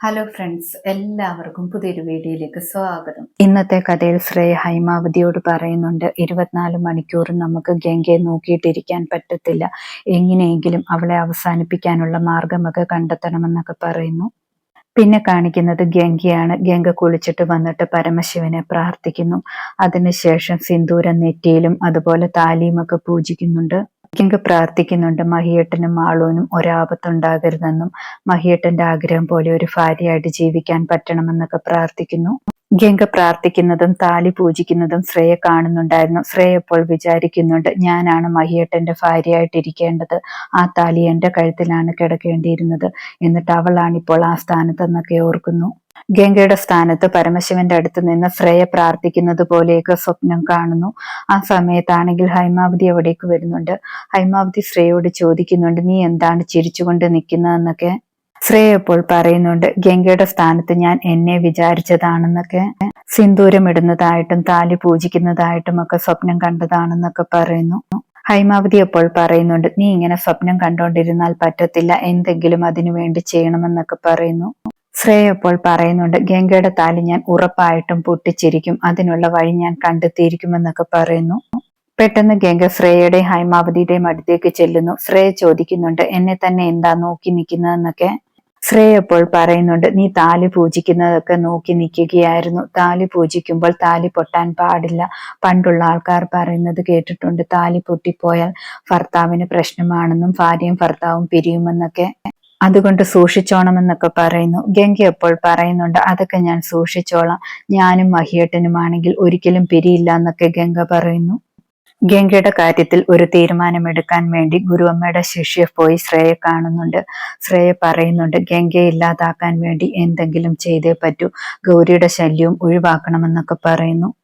Hello friends എല്ലാവർക്കും പുതിയൊരു വീഡിയോയിലേക്ക് സ്വാഗതം. ഇന്നത്തെ കഥയിൽ ശ്രേയ ഹൈമാവതിയോട് പറയുന്നുണ്ട് ഇരുപത്തിനാല് മണിക്കൂറും നമുക്ക് ഗംഗയെ നോക്കിയിട്ടിരിക്കാൻ പറ്റത്തില്ല. എങ്ങനെയെങ്കിലും അവളെ അവസാനിപ്പിക്കാനുള്ള മാർഗമൊക്കെ കണ്ടെത്തണമെന്നൊക്കെ പറയുന്നു. പിന്നെ കാണിക്കുന്നത് ഗംഗയാണ്. ഗംഗ കുളിച്ചിട്ട് വന്നിട്ട് പരമശിവനെ പ്രാർത്ഥിക്കുന്നു. അതിനുശേഷം സിന്ദൂരം നെറ്റിയിലും അതുപോലെ താലിയുമൊക്കെ പൂജിക്കുന്നുണ്ട്. ഗംഗ പ്രാർത്ഥിക്കുന്നുണ്ട്. മഹിയേട്ടനും മാളൂനും ഒരാപത്തുണ്ടാകരുതെന്നും മഹിയേട്ടന്റെ ആഗ്രഹം പോലെ ഒരു ഭാര്യയായിട്ട് ജീവിക്കാൻ പറ്റണമെന്നൊക്കെ പ്രാർത്ഥിക്കുന്നു. ഗംഗ പ്രാർത്ഥിക്കുന്നതും താലി പൂജിക്കുന്നതും ശ്രേയ കാണുന്നുണ്ടായിരുന്നു. ശ്രേയ ഇപ്പോൾ വിചാരിക്കുന്നുണ്ട് ഞാനാണ് മഹിയേട്ടന്റെ ഭാര്യയായിട്ടിരിക്കേണ്ടത്. ആ താലി എന്റെ കഴുത്തിലാണ് കിടക്കേണ്ടിയിരുന്നത് എന്നിട്ട് അവളാണിപ്പോൾ ആ സ്ഥാനത്തെന്നൊക്കെ ഓർക്കുന്നു. ഗംഗയുടെ സ്ഥാനത്ത് പരമശിവന്റെ അടുത്ത് നിന്ന് ശ്രേയ പ്രാർത്ഥിക്കുന്നത് പോലെയൊക്കെ സ്വപ്നം കാണുന്നു. ആ സമയത്താണെങ്കിൽ ഹൈമാവതി അവിടേക്ക് വരുന്നുണ്ട്. ഹൈമാവതി ശ്രേയോട് ചോദിക്കുന്നുണ്ട് നീ എന്താണ് ചിരിച്ചുകൊണ്ട് നിൽക്കുന്നതെന്നൊക്കെ ശ്രേയ ഇപ്പോൾ പറയുന്നുണ്ട് ഗംഗയുടെ സ്ഥാനത്ത് ഞാൻ എന്നെ വിചാരിച്ചതാണെന്നൊക്കെ. സിന്ദൂരം ഇടുന്നതായിട്ടും താലി പൂജിക്കുന്നതായിട്ടും ഒക്കെ സ്വപ്നം കണ്ടതാണെന്നൊക്കെ പറയുന്നു. ഹൈമാവതി അപ്പോൾ പറയുന്നുണ്ട് നീ ഇങ്ങനെ സ്വപ്നം കണ്ടോണ്ടിരുന്നാൽ പറ്റത്തില്ല. എന്തെങ്കിലും അതിനു വേണ്ടി ചെയ്യണമെന്നൊക്കെ പറയുന്നു. ശ്രേയ അപ്പോൾ പറയുന്നുണ്ട് ഗംഗയുടെ താലി ഞാൻ ഉറപ്പായിട്ടും പൊട്ടിച്ചിരിക്കും. അതിനുള്ള വഴി ഞാൻ കണ്ടെത്തിയിരിക്കുമെന്നൊക്കെ പറയുന്നു. പെട്ടെന്ന് ഗംഗ ശ്രേയയുടെയും ഹൈമാവതിയുടെയും അടുത്തേക്ക് ചെല്ലുന്നു. ശ്രേയ ചോദിക്കുന്നുണ്ട് എന്നെ തന്നെ എന്താ നോക്കി നിൽക്കുന്നതെന്നൊക്കെ? ശ്രേയ അപ്പോൾ പറയുന്നുണ്ട് നീ താലി പൂജിക്കുന്നതൊക്കെ നോക്കി നിൽക്കുകയായിരുന്നു. താലി പൂജിക്കുമ്പോൾ താലി പൊട്ടാൻ പാടില്ല. പണ്ടുള്ള ആൾക്കാർ പറയുന്നത് കേട്ടിട്ടുണ്ട് താലി പൊട്ടിപ്പോയാൽ ഭർത്താവിന് പ്രശ്നമാണെന്നും ഭാര്യയും ഭർത്താവും പിരിയുമെന്നൊക്കെ. അതുകൊണ്ട് സൂക്ഷിച്ചോണം എന്നൊക്കെ പറയുന്നു. ഗംഗ എപ്പോൾ പറയുന്നുണ്ട്? അതൊക്കെ ഞാൻ സൂക്ഷിച്ചോളാം. ഞാനും മഹിയേട്ടനുമാണെങ്കിൽ ഒരിക്കലും പിരിയില്ല എന്നൊക്കെ ഗംഗ പറയുന്നു. ഗംഗയുടെ കാര്യത്തിൽ ഒരു തീരുമാനമെടുക്കാൻ വേണ്ടി ഗുരുവമ്മയുടെ ശിഷ്യ പോയി ശ്രേയ കാണുന്നുണ്ട്. ശ്രേയ പറയുന്നുണ്ട് ഗംഗയെ ഇല്ലാതാക്കാൻ വേണ്ടി എന്തെങ്കിലും ചെയ്തേ പറ്റൂ. ഗൗരിയുടെ ശല്യവും ഒഴിവാക്കണമെന്നൊക്കെ പറയുന്നു.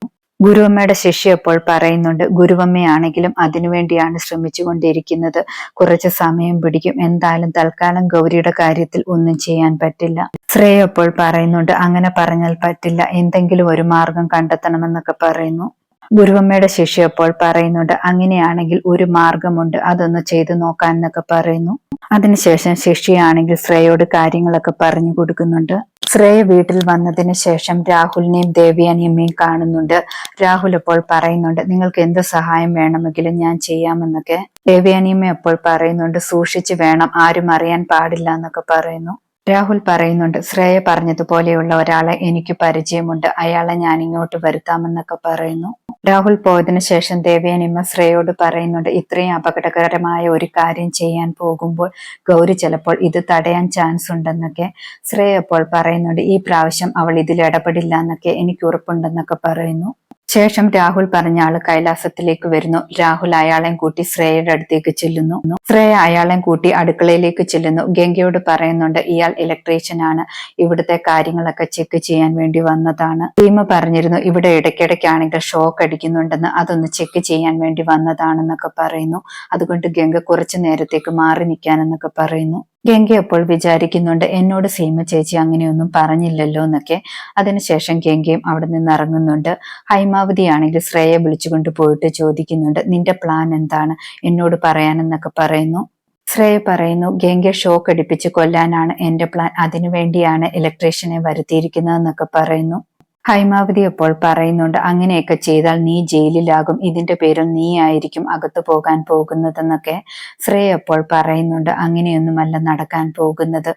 ഗുരുവമ്മയുടെ ശിഷ്യ അപ്പോൾ പറയുന്നുണ്ട് ഗുരുവമ്മയാണെങ്കിലും അതിനുവേണ്ടിയാണ് ശ്രമിച്ചുകൊണ്ടിരിക്കുന്നത്. കുറച്ച് സമയം പിടിക്കും. എന്തായാലും തൽക്കാലം ഗൗരിയുടെ കാര്യത്തിൽ ഒന്നും ചെയ്യാൻ പറ്റില്ല. ശ്രേയ അപ്പോൾ പറയുന്നുണ്ട് അങ്ങനെ പറഞ്ഞാൽ പറ്റില്ല. എന്തെങ്കിലും ഒരു മാർഗം കണ്ടെത്തണമെന്നൊക്കെ പറയുന്നു. ഗുരുവമ്മയുടെ ശിഷ്യ അപ്പോൾ പറയുന്നുണ്ട് അങ്ങനെയാണെങ്കിൽ ഒരു മാർഗമുണ്ട്. അതൊന്ന് ചെയ്തു നോക്കാൻ എന്നൊക്കെ പറയുന്നു. അതിനുശേഷം ശിഷ്യയാണെങ്കിൽ ശ്രേയോട് കാര്യങ്ങളൊക്കെ പറഞ്ഞു കൊടുക്കുന്നുണ്ട്. ശ്രേയ വീട്ടിൽ വന്നതിന് ശേഷം രാഹുലിനെയും ദേവിയാനിയമ്മയും കാണുന്നുണ്ട്. രാഹുൽ അപ്പോൾ പറയുന്നുണ്ട് നിങ്ങൾക്ക് എന്ത് സഹായം വേണമെങ്കിലും ഞാൻ ചെയ്യാമെന്നൊക്കെ. ദേവിയാനിയമ്മ അപ്പോൾ പറയുന്നുണ്ട് സൂക്ഷിച്ചു വേണം ആരും അറിയാൻ പാടില്ല എന്നൊക്കെ പറയുന്നു. രാഹുൽ പറയുന്നുണ്ട് ശ്രേയ പറഞ്ഞതുപോലെയുള്ള ഒരാളെ എനിക്ക് പരിചയമുണ്ട് അയാളെ ഞാൻ ഇങ്ങോട്ട് വരുത്താമെന്നൊക്കെ പറയുന്നു. രാഹുൽ പോയതിനു ശേഷം ദേവ്യാനിമ്മ ശ്രേയോട് പറയുന്നുണ്ട് ഇത്രയും അപകടകരമായ ഒരു കാര്യം ചെയ്യാൻ പോകുമ്പോൾ ഗൗരി ചിലപ്പോൾ ഇത് തടയാൻ ചാൻസ് ഉണ്ടെന്നൊക്കെ. ശ്രേയ അപ്പോൾ പറയുന്നുണ്ട് ഈ പ്രാവശ്യം അവൾ ഇതിൽ ഇടപെടില്ല എന്നൊക്കെ എനിക്ക് ഉറപ്പുണ്ടെന്നൊക്കെ പറയുന്നു. ശേഷം രാഹുൽ പറഞ്ഞ ആൾ കൈലാസത്തിലേക്ക് വരുന്നു. രാഹുൽ അയാളെയും കൂട്ടി ശ്രേയയുടെ അടുത്തേക്ക് ചെല്ലുന്നു. ശ്രേയ അയാളെയും കൂട്ടി അടുക്കളയിലേക്ക് ചെല്ലുന്നു. ഗംഗയോട് പറയുന്നുണ്ട് ഇയാൾ ഇലക്ട്രീഷ്യൻ ആണ്. ഇവിടുത്തെ കാര്യങ്ങളൊക്കെ ചെക്ക് ചെയ്യാൻ വേണ്ടി വന്നതാണ്. ഭീമ പറഞ്ഞിരുന്നു ഇവിടെ ഇടയ്ക്കിടയ്ക്കാണെങ്കിൽ ഷോക്ക് അടിക്കുന്നുണ്ടെന്ന്. അതൊന്ന് ചെക്ക് ചെയ്യാൻ വേണ്ടി വന്നതാണെന്നൊക്കെ പറയുന്നു. അതുകൊണ്ട് ഗംഗ കുറച്ചു നേരത്തേക്ക് മാറി നിൽക്കാനെന്നൊക്കെ പറയുന്നു. ഗംഗ അപ്പോൾ വിചാരിക്കുന്നുണ്ട് എന്നോട് സീമ ചേച്ചി അങ്ങനെയൊന്നും പറഞ്ഞില്ലല്ലോ എന്നൊക്കെ. അതിനുശേഷം ഗംഗയും അവിടെ നിന്ന് ഇറങ്ങുന്നുണ്ട്. ഹൈമാവതി ആണെങ്കിൽ ശ്രേയെ വിളിച്ചുകൊണ്ട് പോയിട്ട് ചോദിക്കുന്നുണ്ട് നിന്റെ പ്ലാൻ എന്താണ്? എന്നോട് പറയാനെന്നൊക്കെ പറയുന്നു. ശ്രേയ പറയുന്നു ഗംഗ ഷോക്ക് അടിപ്പിച്ച് കൊല്ലാനാണ് എന്റെ പ്ലാൻ അതിനുവേണ്ടിയാണ് ഇലക്ട്രീഷ്യനെ വരുത്തിയിരിക്കുന്നതെന്നൊക്കെ പറയുന്നു. ഹൈമാവതി അപ്പോൾ പറയുന്നുണ്ട് അങ്ങനെയൊക്കെ ചെയ്താൽ നീ ജയിലിലാകും. ഇതിന്റെ പേരിൽ നീ ആയിരിക്കും അകത്തു പോകാൻ പോകുന്നതെന്നൊക്കെ ശ്രേയ അപ്പോൾ പറയുന്നുണ്ട്. അങ്ങനെയൊന്നുമല്ല നടക്കാൻ പോകുന്നത്.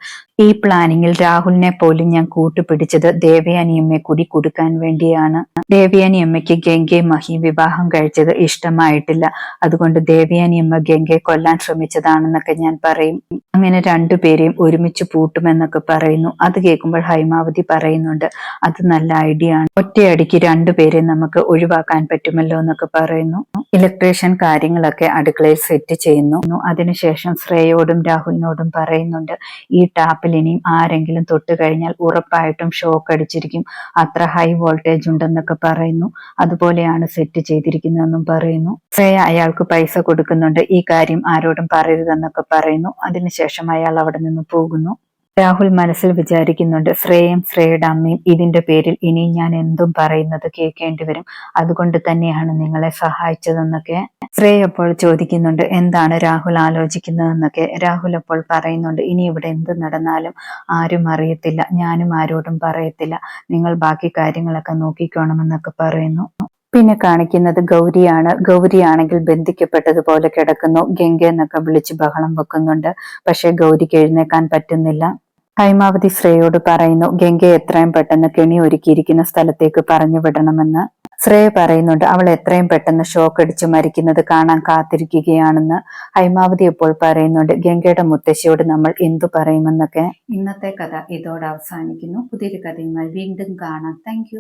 ഈ പ്ലാനിങ്ങിൽ രാഹുലിനെ പോലും ഞാൻ കൂട്ടുപിടിച്ചത് ദേവയാനിയമ്മയെ കൂടി കൊടുക്കാൻ വേണ്ടിയാണ്. ദേവയാനിയമ്മയ്ക്ക് ഗംഗയെ മഹി വിവാഹം കഴിച്ചത് ഇഷ്ടമായിട്ടില്ല. അതുകൊണ്ട് ദേവയാനിയമ്മ ഗംഗയെ കൊല്ലാൻ ശ്രമിച്ചതാണെന്നൊക്കെ ഞാൻ പറയും. അങ്ങനെ രണ്ടുപേരെയും ഒരുമിച്ച് പൂട്ടുമെന്നൊക്കെ പറയുന്നു. അത് കേൾക്കുമ്പോൾ ഹൈമാവതി പറയുന്നുണ്ട് അത് നല്ല ഐഡിയ ആണ്. ഒറ്റയടിക്ക് രണ്ടുപേരെ നമുക്ക് ഒഴിവാക്കാൻ പറ്റുമല്ലോ എന്നൊക്കെ പറയുന്നു. ഇലക്ട്രീഷ്യൻ കാര്യങ്ങളൊക്കെ അടുക്കളയിൽ സെറ്റ് ചെയ്യുന്നു. അതിനുശേഷം ശ്രേയോടും രാഹുലിനോടും പറയുന്നുണ്ട് ഈ ടാപ്പിൽ ഇനിയും ആരെങ്കിലും തൊട്ട് കഴിഞ്ഞാൽ ഉറപ്പായിട്ടും ഷോക്ക് അടിച്ചിരിക്കും. അത്ര ഹൈ വോൾട്ടേജ് ഉണ്ടെന്നൊക്കെ പറയുന്നു. അതുപോലെയാണ് സെറ്റ് ചെയ്തിരിക്കുന്നതെന്നും പറയുന്നു. ശ്രേയ അയാൾക്ക് പൈസ കൊടുക്കുന്നുണ്ട്. ഈ കാര്യം ആരോടും പറയരുതെന്നൊക്കെ പറയുന്നു. അതിനുശേഷം അയാൾ അവിടെ നിന്ന് പോകുന്നു. രാഹുൽ മനസ്സിൽ വിചാരിക്കുന്നുണ്ട് ശ്രേയം ശ്രേയുടെ അമ്മയും ഇതിന്റെ പേരിൽ ഇനി ഞാൻ എന്തും പറയുന്നത് കേൾക്കേണ്ടി വരും. അതുകൊണ്ട് തന്നെയാണ് നിങ്ങളെ സഹായിച്ചതെന്നൊക്കെ ശ്രേയ അപ്പോൾ ചോദിക്കുന്നുണ്ട് എന്താണ് രാഹുൽ ആലോചിക്കുന്നതെന്നൊക്കെ? രാഹുൽ അപ്പോൾ പറയുന്നുണ്ട് ഇനി ഇവിടെ എന്ത് നടന്നാലും ആരും അറിയത്തില്ല ഞാനും ആരോടും പറയത്തില്ല. നിങ്ങൾ ബാക്കി കാര്യങ്ങളൊക്കെ നോക്കിക്കോണമെന്നൊക്കെ പറയുന്നു. പിന്നെ കാണിക്കുന്നത് ഗൗരിയാണ്. ഗൗരിയാണെങ്കിൽ ബന്ധിക്കപ്പെട്ടതുപോലെ കിടക്കുന്നു. ഗംഗ എന്നൊക്കെ വിളിച്ച് ബഹളം വെക്കുന്നുണ്ട്. പക്ഷെ ഗൗരിക്ക് എഴുന്നേക്കാൻ പറ്റുന്നില്ല. ഹൈമാവതി ശ്രേയോട് പറയുന്നു ഗംഗയെ എത്രയും പെട്ടെന്ന് കെണി ഒരുക്കിയിരിക്കുന്ന സ്ഥലത്തേക്ക് പറഞ്ഞു വിടണമെന്ന്. ശ്രേയ പറയുന്നുണ്ട് അവൾ എത്രയും പെട്ടെന്ന് ഷോക്ക് അടിച്ച് മരിക്കുന്നത് കാണാൻ കാത്തിരിക്കുകയാണെന്ന്. ഹൈമാവതി ഇപ്പോൾ പറയുന്നുണ്ട് ഗംഗയുടെ മുത്തശ്ശിയോട് നമ്മൾ എന്തു പറയുമെന്നൊക്കെ. ഇന്നത്തെ കഥ ഇതോടെ അവസാനിക്കുന്നു. പുതിയൊരു കഥയുമായി വീണ്ടും കാണാം. താങ്ക്